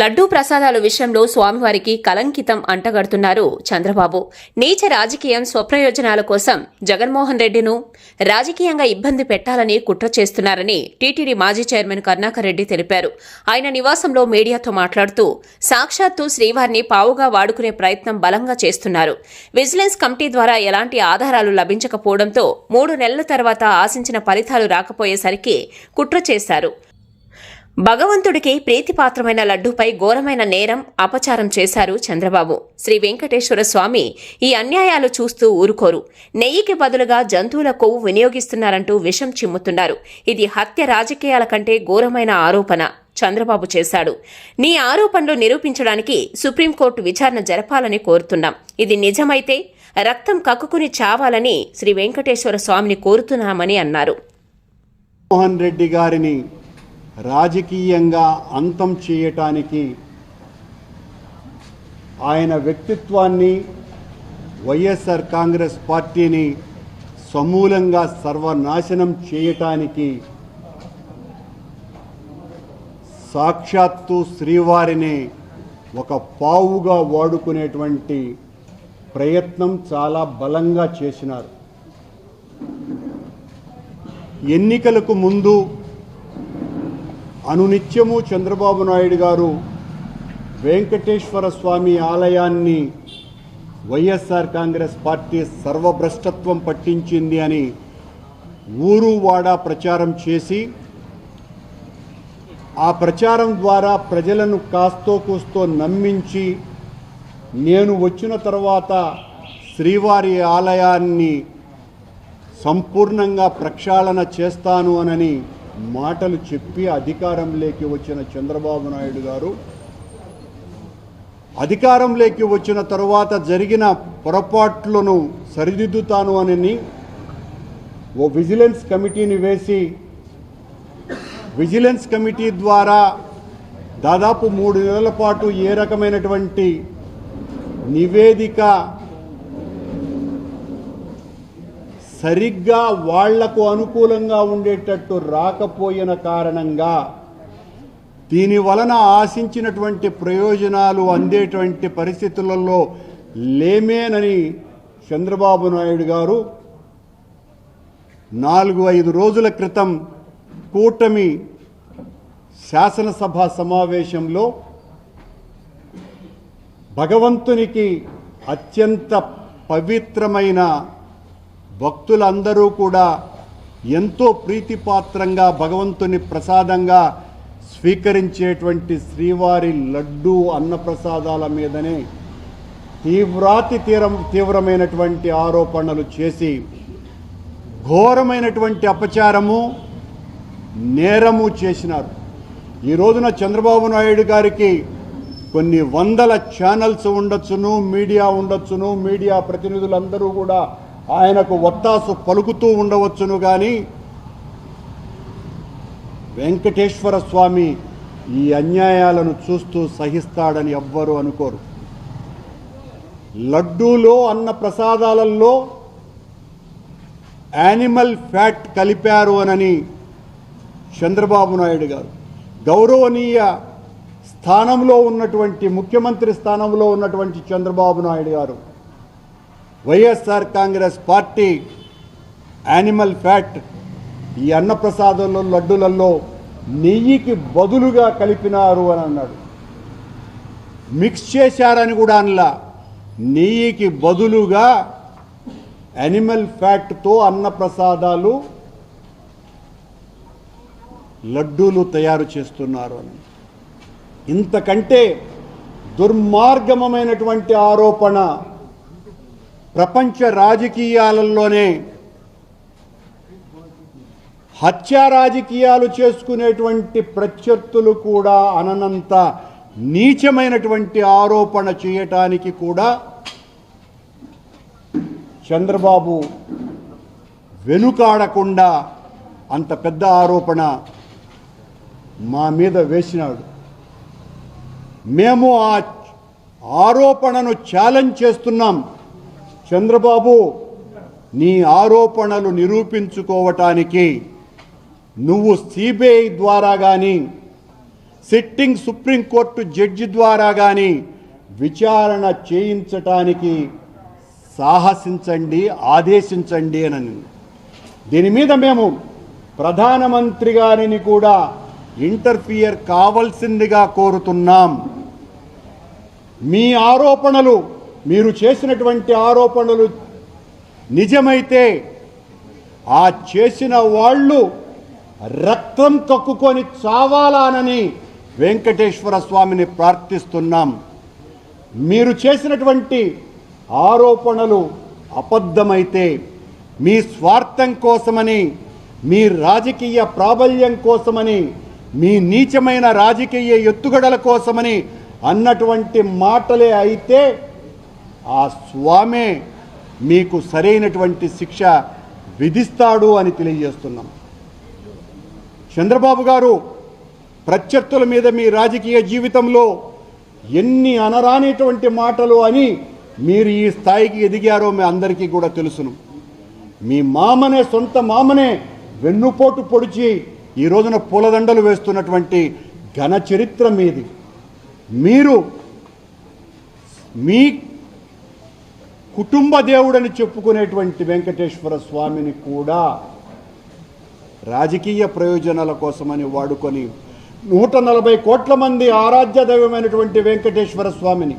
లడ్డూ ప్రసాదాల విషయంలో స్వామివారికి కలంకితం అంటగడుతున్నారు చంద్రబాబు. నీచ రాజకీయం స్వప్రయోజనాల కోసం జగన్మోహన్ రెడ్డిను రాజకీయంగా ఇబ్బంది పెట్టాలని కుట్ర చేస్తున్నారని టీటీడీ మాజీ చైర్మన్ కరుణాకర్ రెడ్డి తెలిపారు. ఆయన నివాసంలో మీడియాతో మాట్లాడుతూ సాక్షాత్తు శ్రీవారిని పావుగా వాడుకునే ప్రయత్నం బలంగా చేస్తున్నారు. విజిలెన్స్ కమిటీ ద్వారా ఎలాంటి ఆధారాలు లభించకపోవడంతో మూడు నెలల తర్వాత ఆశించిన ఫలితాలు రాకపోయేసరికి కుట్ర చేశారు. భగవంతుడికి ప్రీతిపాత్రమైన లడ్డూపై ఘోరమైన నేరం అపచారం చేశారు చంద్రబాబు. శ్రీ వెంకటేశ్వర స్వామి ఈ అన్యాయాలు చూస్తూ ఊరుకోరు. నెయ్యికి బదులుగా జంతువుల కొవ్వు వినియోగిస్తున్నారంటూ విషం చిమ్ముతున్నారు. ఇది హత్య రాజకీయాల కంటే ఘోరమైన ఆరోపణ చంద్రబాబు చేశాడు. నీ ఆరోపణలు నిరూపించడానికి సుప్రీంకోర్టు విచారణ జరపాలని కోరుతున్నాం. ఇది నిజమైతే రక్తం కక్కుకుని చావాలని శ్రీ వెంకటేశ్వర స్వామిని కోరుతున్నామని అన్నారు. మోహన్ రెడ్డి గారిని రాజకీయంగా అంతం చేయటానికి ఆయన వ్యక్తిత్వాన్ని వైఎస్ఆర్ కాంగ్రెస్ పార్టీని సమూలంగా సర్వనాశనం చేయటానికి సాక్షాత్తు శ్రీవారిని ఒక పావుగా వాడుకునేటువంటి ప్రయత్నం చాలా బలంగా చేసినారు. ఎన్నికలకు ముందు అనునిత్యము చంద్రబాబు నాయుడు గారు వెంకటేశ్వర స్వామి ఆలయాన్ని వైఎస్ఆర్ కాంగ్రెస్ పార్టీ సర్వభ్రష్టత్వం పట్టించింది అని ఊరు వాడ ప్రచారం చేసి ఆ ప్రచారం ద్వారా ప్రజలను కాస్తో కూస్తో నమ్మించి నేను వచ్చిన తర్వాత శ్రీవారి ఆలయాన్ని సంపూర్ణంగా ప్రక్షాళన చేస్తాను అనని మాటలు చెప్పి అధికారంలోకి వచ్చిన చంద్రబాబు నాయుడు గారు అధికారంలోకి వచ్చిన తరువాత జరిగిన పొరపాట్లను సరిదిద్దుతాను అని ఓ విజిలెన్స్ కమిటీని వేసి విజిలెన్స్ కమిటీ ద్వారా దాదాపు మూడు నెలల పాటు ఏ రకమైనటువంటి నివేదిక సరిగ్గా వాళ్ళకు అనుకూలంగా ఉండేటట్టు రాకపోయిన కారణంగా దీని వలన ఆశించినటువంటి ప్రయోజనాలు అందేటువంటి పరిస్థితులలో లేమేనని చంద్రబాబు నాయుడు గారు నాలుగు ఐదు రోజుల క్రితం కూటమి శాసనసభ సమావేశంలో భగవంతునికి అత్యంత పవిత్రమైన భక్తులందరూ కూడా ఎంతో ప్రీతిపాత్రంగా భగవంతుని ప్రసాదంగా స్వీకరించేటువంటి శ్రీవారి లడ్డూ అన్నప్రసాదాల మీదనే తీవ్రాతి తీరం తీవ్రమైనటువంటి ఆరోపణలు చేసి ఘోరమైనటువంటి అపచారము నేరము చేసినారు. ఈ రోజున చంద్రబాబు నాయుడు గారికి కొన్ని వందల ఛానల్స్ ఉండొచ్చును మీడియా ఉండొచ్చును మీడియా ప్రతినిధులందరూ కూడా ఆయనకు ఒత్తాసు పలుకుతూ ఉండవచ్చును కానీ వెంకటేశ్వర స్వామి ఈ అన్యాయాలను చూస్తూ సహిస్తాడని ఎవ్వరూ అనుకోరు. లడ్డూలో అన్న ప్రసాదాలలో యానిమల్ ఫ్యాట్ కలిపారు అనని చంద్రబాబు నాయుడు గారు. గౌరవనీయ స్థానంలో ఉన్నటువంటి ముఖ్యమంత్రి స్థానంలో ఉన్నటువంటి చంద్రబాబు నాయుడు గారు YSR Congress party animal fat ఈ అన్నప్రసాదంలో లడ్డులలో నెయ్యికి బదులుగా కలిపినారు అని అన్నాడు. మిక్స్ చేశారని కూడా అనలా. నెయ్యికి బదులుగా యానిమల్ ఫ్యాట్తో అన్నప్రసాదాలు లడ్డూలు తయారు చేస్తున్నారు అని. ఇంతకంటే దుర్మార్గమైనటువంటి ఆరోపణ ప్రపంచ రాజకీయాలలోనే హత్య రాజకీయాలు చేసుకునేటువంటి ప్రత్యర్థులు కూడా అననంత నీచమైనటువంటి ఆరోపణ చేయటానికి కూడా చంద్రబాబు వెనుకాడకుండా అంత పెద్ద ఆరోపణ మా మీద వేసినాడు. మేము ఆ ఆరోపణను ఛాలెంజ్ చేస్తున్నాం. చంద్రబాబు నీ ఆరోపణలు నిరూపించుకోవటానికి నువ్వు సిబిఐ ద్వారా కానీ సిట్టింగ్ సుప్రీంకోర్టు జడ్జి ద్వారా కానీ విచారణ చేయించటానికి సాహసించండి ఆదేశించండి అని దీని మీద మేము ప్రధానమంత్రి గారిని కూడా ఇంటర్ఫియర్ కావలసిందిగా కోరుతున్నాం. మీ ఆరోపణలు మీరు చేసినటువంటి ఆరోపణలు నిజమైతే ఆ చేసిన వాళ్ళు రక్తం కక్కుకొని చావాలానని వెంకటేశ్వర స్వామిని ప్రార్థిస్తున్నాం. మీరు చేసినటువంటి ఆరోపణలు అబద్ధమైతే మీ స్వార్థం కోసమని మీ రాజకీయ ప్రాబల్యం కోసమని మీ నీచమైన రాజకీయ ఎత్తుగడల కోసమని అన్నటువంటి మాటలే అయితే ఆ స్వామే మీకు సరైనటువంటి శిక్ష విధిస్తాడు అని తెలియజేస్తున్నాం. చంద్రబాబు గారు ప్రత్యర్థుల మీద మీ రాజకీయ జీవితంలో ఎన్ని అనరానిటువంటి మాటలు అని మీరు ఈ స్థాయికి ఎదిగారో మీ అందరికీ కూడా తెలుసును. మీ మామనే సొంత మామనే వెన్నుపోటు పొడిచి ఈ రోజున పూలదండలు వేస్తున్నటువంటి ఘన చరిత్ర మీది. మీరు మీ కుటుంబ దేవుడని చెప్పుకునేటువంటి వెంకటేశ్వర స్వామిని కూడా రాజకీయ ప్రయోజనాల కోసమని వాడుకొని నూట నలభై కోట్ల మంది ఆరాధ్య దైవమైనటువంటి వెంకటేశ్వర స్వామిని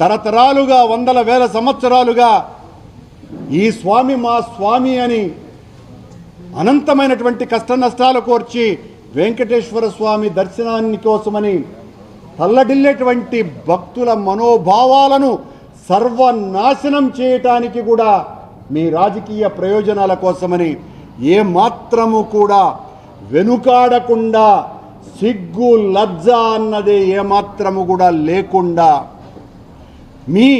తరతరాలుగా వందల వేల సంవత్సరాలుగా ఈ స్వామి మా స్వామి అని అనంతమైనటువంటి కష్ట నష్టాలు కోర్చి వెంకటేశ్వర స్వామి దర్శనాన్ని కోసమని తల్లడిల్లేటువంటి భక్తుల మనోభావాలను సర్వనాశనం చేయటానికి కూడా మీ రాజకీయ ప్రయోజనాల కోసమని ఏమాత్రము కూడా వెనుకాడకుండా సిగ్గు లజ్జ అన్నది ఏమాత్రము కూడా లేకుండా మీ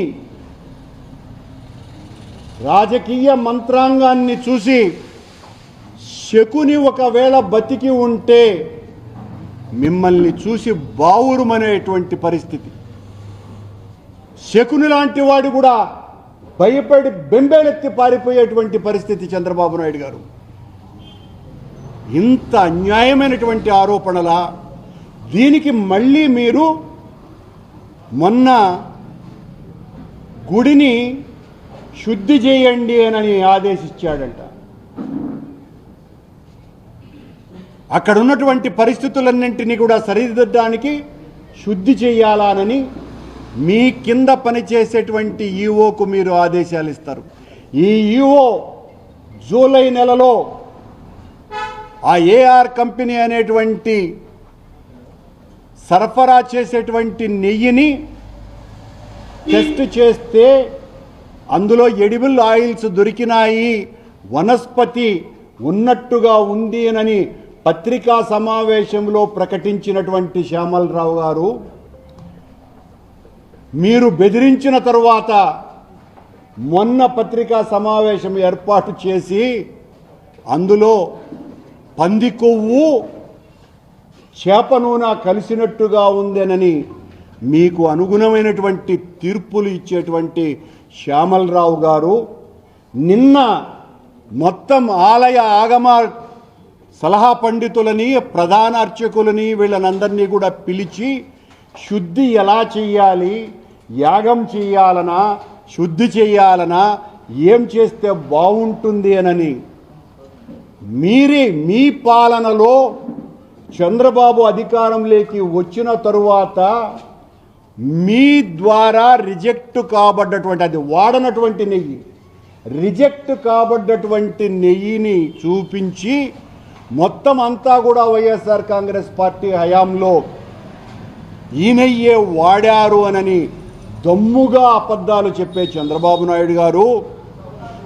రాజకీయ మంత్రాంగాన్ని చూసి శకుని ఒకవేళ బతికి ఉంటే మిమ్మల్ని చూసి బావురుమనేటువంటి పరిస్థితి. శకుని లాంటి వాడు కూడా భయపడి బెంబేలెత్తి పారిపోయేటువంటి పరిస్థితి చంద్రబాబు నాయుడు గారు. ఇంత అన్యాయమైనటువంటి ఆరోపణలా దీనికి మళ్ళీ మీరు మొన్న గుడిని శుద్ధి చేయండి అని ఆదేశించాడంట. అక్కడ ఉన్నటువంటి పరిస్థితులన్నింటినీ కూడా సరిదిద్దడానికి శుద్ధి చేయాలానని మీ కింద పనిచేసేటువంటి ఈఓకు మీరు ఆదేశాలు ఇస్తారు. ఈ ఈఓ జూలై నెలలో ఆ ఏఆర్ కంపెనీ అనేటువంటి సరఫరా చేసేటువంటి నెయ్యిని టెస్ట్ చేస్తే అందులో ఎడిబుల్ ఆయిల్స్ దొరికినాయి వనస్పతి ఉన్నట్టుగా ఉంది అని పత్రికా సమావేశంలో ప్రకటించినటువంటి శ్యామలరావు గారు మీరు బెదిరించిన తరువాత మొన్న పత్రికా సమావేశం ఏర్పాటు చేసి అందులో పంది కొవ్వు చేప నూనె కలిసినట్టుగా ఉందేనని మీకు అనుగుణమైనటువంటి తీర్పులు ఇచ్చేటువంటి శ్యామలరావు గారు నిన్న మొత్తం ఆలయ ఆగమ సలహా పండితులని ప్రధాన అర్చకులని వీళ్ళనందరినీ కూడా పిలిచి శుద్ధి ఎలా చెయ్యాలి యాగం చేయాలనా? శుద్ధి చేయాలనా? ఏం చేస్తే బాగుంటుంది అనని. మీరే మీ పాలనలో చంద్రబాబు అధికారంలోకి వచ్చిన తరువాత మీ ద్వారా రిజెక్ట్ కాబడ్డటువంటి అది వాడనటువంటి నెయ్యి. రిజెక్ట్ కాబడ్డటువంటి నెయ్యిని చూపించి మొత్తం అంతా కూడా వైఎస్ఆర్ కాంగ్రెస్ పార్టీ హయాంలో ఈ నెయ్యే వాడారు అనని దమ్ముగా అబద్ధాలు చెప్పే చంద్రబాబు నాయుడు గారు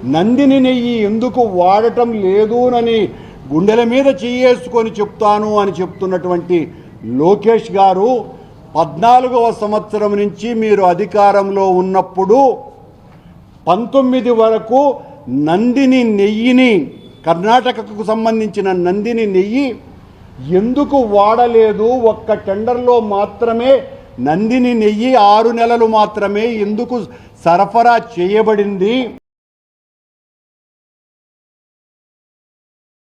నందిని నెయ్యి ఎందుకు వాడటం లేదునని గుండెల మీద చెయ్యేసుకొని చెప్తాను అని చెప్తున్నటువంటి లోకేష్ గారు పద్నాలుగవ సంవత్సరం నుంచి మీరు అధికారంలో ఉన్నప్పుడు పంతొమ్మిది వరకు నందిని నెయ్యిని కర్ణాటకకు సంబంధించిన నందిని నెయ్యి ఎందుకు వాడలేదు ఒక్క టెండర్లో మాత్రమే నందిని నెయ్యి ఆరు నెలలు మాత్రమే ఎందుకు సరఫరా చేయబడింది?